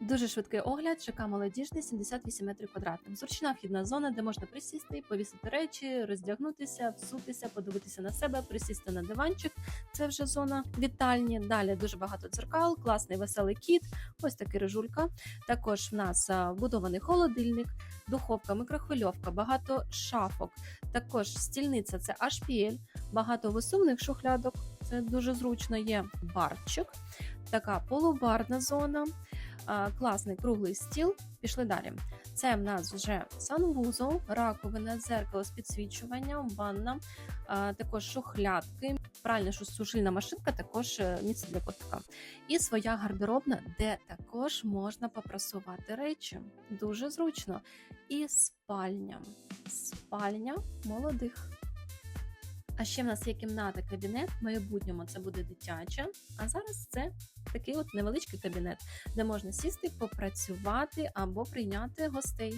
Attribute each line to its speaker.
Speaker 1: Дуже швидкий огляд, ЖК молодіжний, 78 метрів квадратних. Зручна вхідна зона, де можна присісти, повісити речі, роздягнутися, всутися, подивитися на себе, присісти на диванчик. Це вже зона вітальні. Далі дуже багато дзеркал, класний веселий кіт. Ось такий рижулька. Також в нас вбудований холодильник, духовка, мікрохвильовка, багато шафок. Також стільниця це HPL, багато висувних шухлядок. Це дуже зручно. Є барчик, така полубарна зона. Класний круглий стіл. Пішли далі. Це в нас вже санвузол, раковина, дзеркало з підсвічуванням, ванна, також шухлядки, пральна сушильна машинка, також е, місце для котика. І своя гардеробна, де також можна попрасувати речі. Дуже зручно. І спальня. Спальня молодих. А ще в нас є кімната, кабінет. В майбутньому це буде дитяча. А зараз це такий от невеличкий кабінет, де можна сісти, попрацювати або прийняти гостей.